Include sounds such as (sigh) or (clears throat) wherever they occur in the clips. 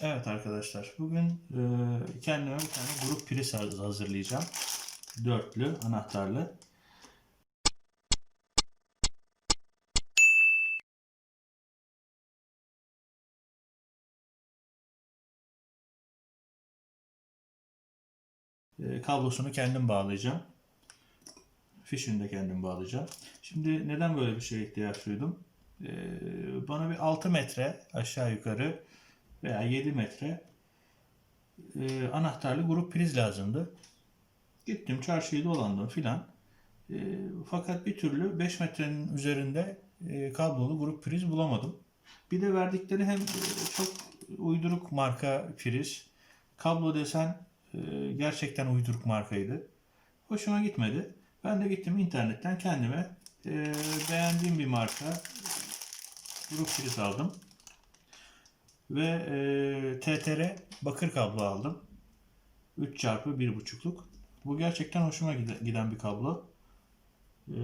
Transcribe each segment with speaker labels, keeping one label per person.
Speaker 1: Evet arkadaşlar bugün e, kendime bir tane grup priz haz- hazırlayacağım. Dörtlü, anahtarlı. E, kablosunu kendim bağlayacağım. Fişini de kendim bağlayacağım. Şimdi neden böyle bir şeye ihtiyaç duydum? E, bana bir 6 metre aşağı yukarı veya 7 metre e, anahtarlı grup priz lazımdı. Gittim çarşıyı dolandım filan. E, fakat bir türlü 5 metrenin üzerinde e, kablolu grup priz bulamadım. Bir de verdikleri hem e, çok uyduruk marka priz. Kablo desen e, gerçekten uyduruk markaydı. Hoşuma gitmedi. Ben de gittim internetten kendime e, beğendiğim bir marka grup priz aldım ve e, TTR bakır kablo aldım. 3 çarpı 1.5'luk. Bu gerçekten hoşuma gide- giden bir kablo. E,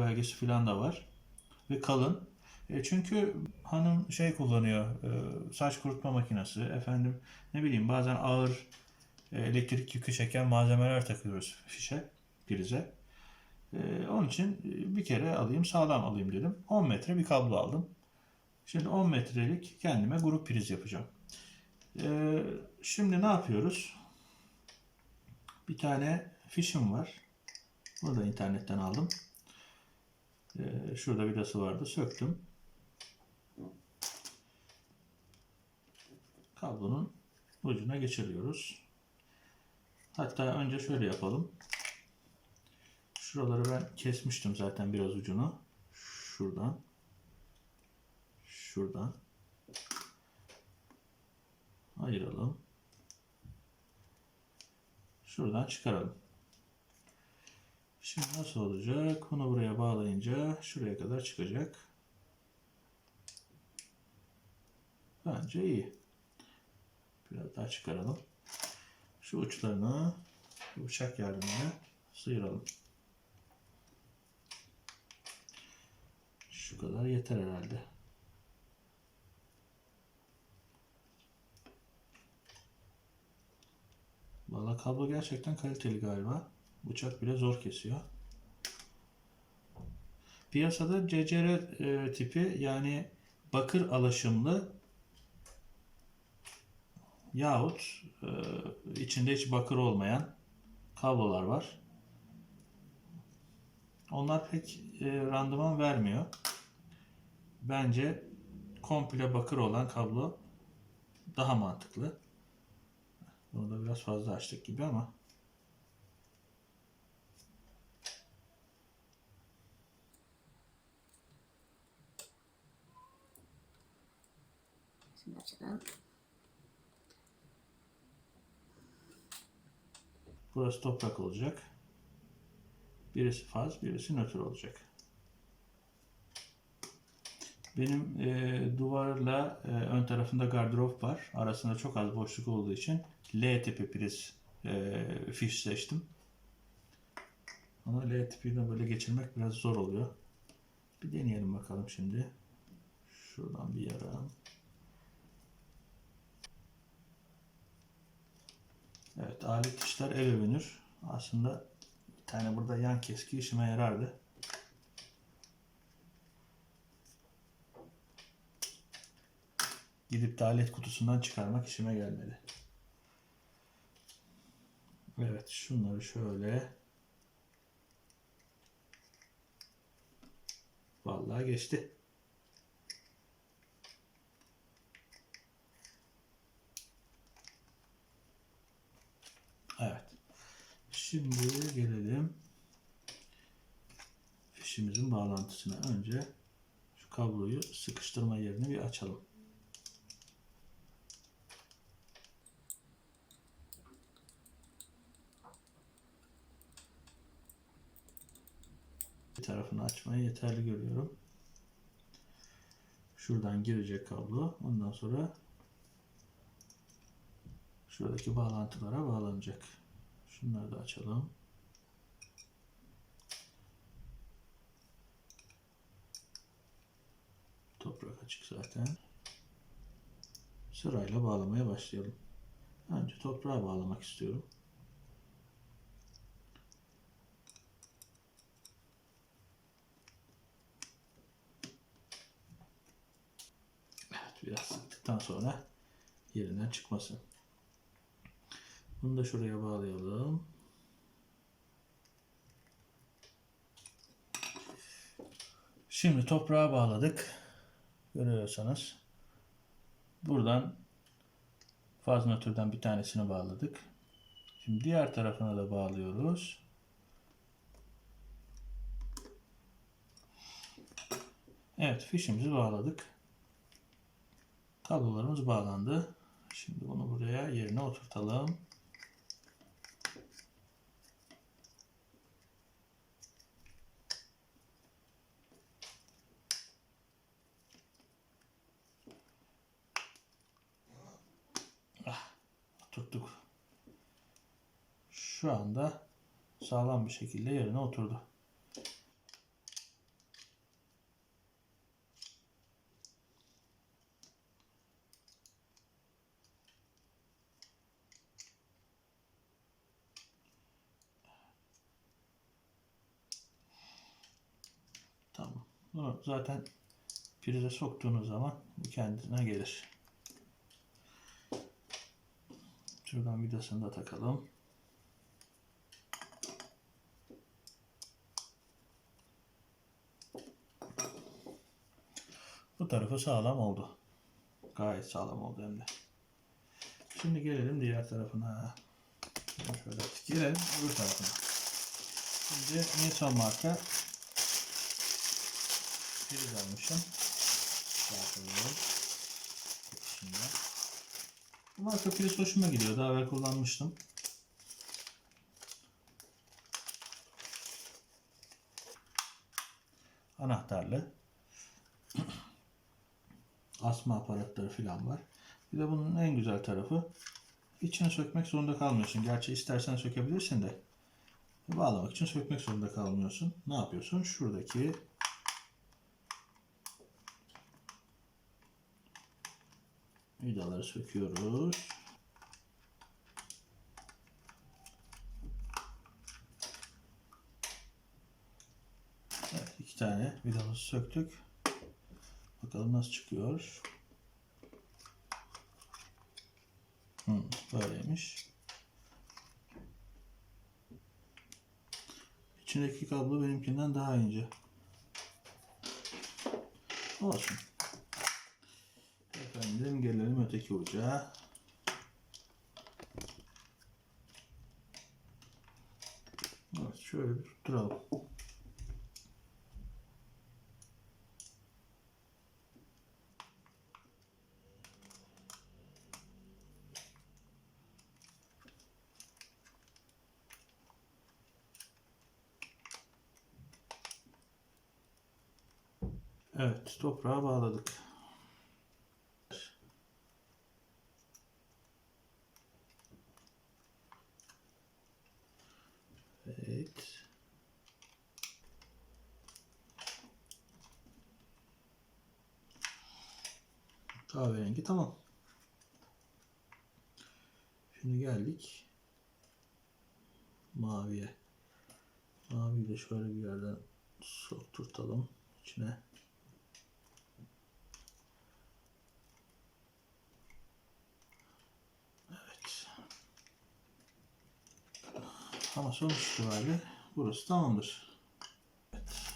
Speaker 1: belgesi falan da var. Ve kalın. E, çünkü hanım şey kullanıyor. e, saç kurutma makinesi. Efendim ne bileyim bazen ağır e, elektrik yükü çeken malzemeler takıyoruz fişe, prize. E, onun için bir kere alayım sağlam alayım dedim. 10 metre bir kablo aldım. Şimdi 10 metrelik kendime grup priz yapacağım. Ee, şimdi ne yapıyoruz? Bir tane fişim var. Bunu da internetten aldım. Ee, şurada vidası vardı. Söktüm. Kablonun ucuna geçiriyoruz. Hatta önce şöyle yapalım. Şuraları ben kesmiştim zaten biraz ucunu. Şuradan şuradan ayıralım. Şuradan çıkaralım. Şimdi nasıl olacak? Bunu buraya bağlayınca şuraya kadar çıkacak. Bence iyi. Biraz daha çıkaralım. Şu uçlarını bıçak yardımıyla sıyıralım. Şu kadar yeter herhalde. Valla kablo gerçekten kaliteli galiba. Bıçak bile zor kesiyor. Piyasada CCR e, tipi yani bakır alaşımlı yahut e, içinde hiç bakır olmayan kablolar var. Onlar pek e, randıman vermiyor. Bence komple bakır olan kablo daha mantıklı. Bunu da biraz fazla açtık gibi ama.
Speaker 2: Şimdi açalım.
Speaker 1: Burası toprak olacak. Birisi faz, birisi nötr olacak. Benim e, duvarla e, ön tarafında gardırop var. Arasında çok az boşluk olduğu için L tipi priz e, fiş seçtim. Ama L tipini böyle geçirmek biraz zor oluyor. Bir deneyelim bakalım şimdi. Şuradan bir yara. Evet alet işler el övünür. Aslında bir tane burada yan keski işime yarardı. Gidip de kutusundan çıkarmak işime gelmedi. Evet şunları şöyle. Vallahi geçti. Evet. Şimdi gelelim fişimizin bağlantısına. Önce şu kabloyu sıkıştırma yerini bir açalım. Tarafını açmayı yeterli görüyorum. Şuradan girecek kablo. Ondan sonra şuradaki bağlantılara bağlanacak. Şunları da açalım. Toprak açık zaten. Sırayla bağlamaya başlayalım. Önce toprağa bağlamak istiyorum. Evet, biraz sıktıktan sonra yerinden çıkmasın. Bunu da şuraya bağlayalım. Şimdi toprağa bağladık. Görüyorsanız. Buradan faznatörden bir tanesini bağladık. Şimdi diğer tarafına da bağlıyoruz. Evet fişimizi bağladık. Kablolarımız bağlandı. Şimdi bunu buraya yerine oturtalım. Oturttuk. Şu anda sağlam bir şekilde yerine oturdu. Tamam. Bunu zaten prize soktuğunuz zaman bu kendine gelir. Şuradan vidasını da takalım. Bu tarafı sağlam oldu. Gayet sağlam oldu hem de. Şimdi gelelim diğer tarafına. Şöyle gelelim öbür tarafına. Şimdi Nilsson marka priz almışım. Bakıyorum. Şimdi. Bu marka priz hoşuma gidiyor. Daha evvel kullanmıştım. Anahtarlı. (clears throat) Asma aparatları falan var. Bir de bunun en güzel tarafı içine sökmek zorunda kalmıyorsun. Gerçi istersen sökebilirsin de bağlamak için sökmek zorunda kalmıyorsun. Ne yapıyorsun? Şuradaki vidaları söküyoruz. Evet, iki tane vidamızı söktük. Bakalım nasıl çıkıyor. Hmm, böyleymiş. İçindeki kablo benimkinden daha ince. Olsun. Efendim gelelim öteki uca. Evet şöyle bir tutturalım. Evet toprağa bağladık. Evet. Tamam. Şimdi geldik maviye. Maviyi de şöyle bir yerden sokturtalım içine. Evet. Ama sonuç itibariyle burası tamamdır. Evet.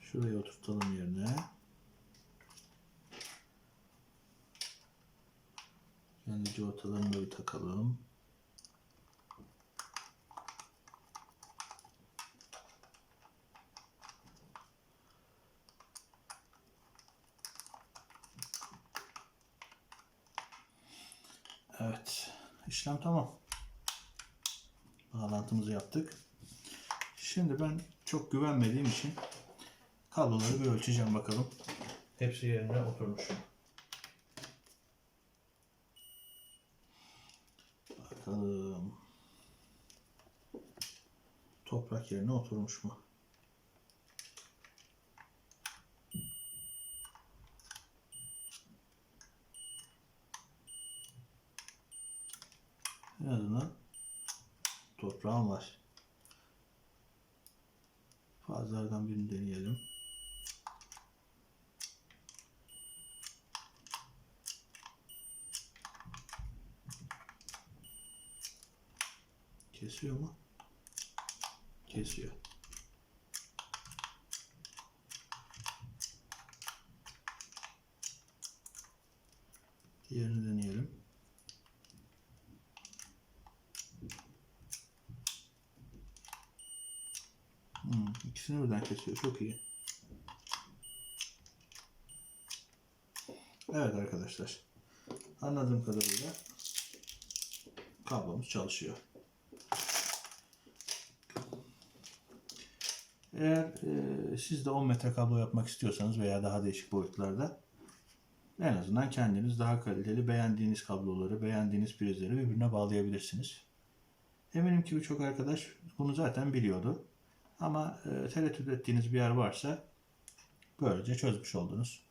Speaker 1: Şuraya oturtalım yerine. Kendi civatalarını da takalım. Evet. işlem tamam. Bağlantımızı yaptık. Şimdi ben çok güvenmediğim için kabloları bir ölçeceğim bakalım. Hepsi yerine oturmuş. Bakalım. Toprak yerine oturmuş mu? En azından toprağım var. Fazlalardan birini deneyelim. Kesiyor mu? Kesiyor. Diğerini deneyelim. Hmm, ikisini birden kesiyor. Çok iyi. Evet arkadaşlar. Anladığım kadarıyla kablomuz çalışıyor. Eğer e, siz de 10 metre kablo yapmak istiyorsanız veya daha değişik boyutlarda en azından kendiniz daha kaliteli beğendiğiniz kabloları, beğendiğiniz prizleri birbirine bağlayabilirsiniz. Eminim ki birçok arkadaş bunu zaten biliyordu. Ama e, tereddüt ettiğiniz bir yer varsa böylece çözmüş oldunuz.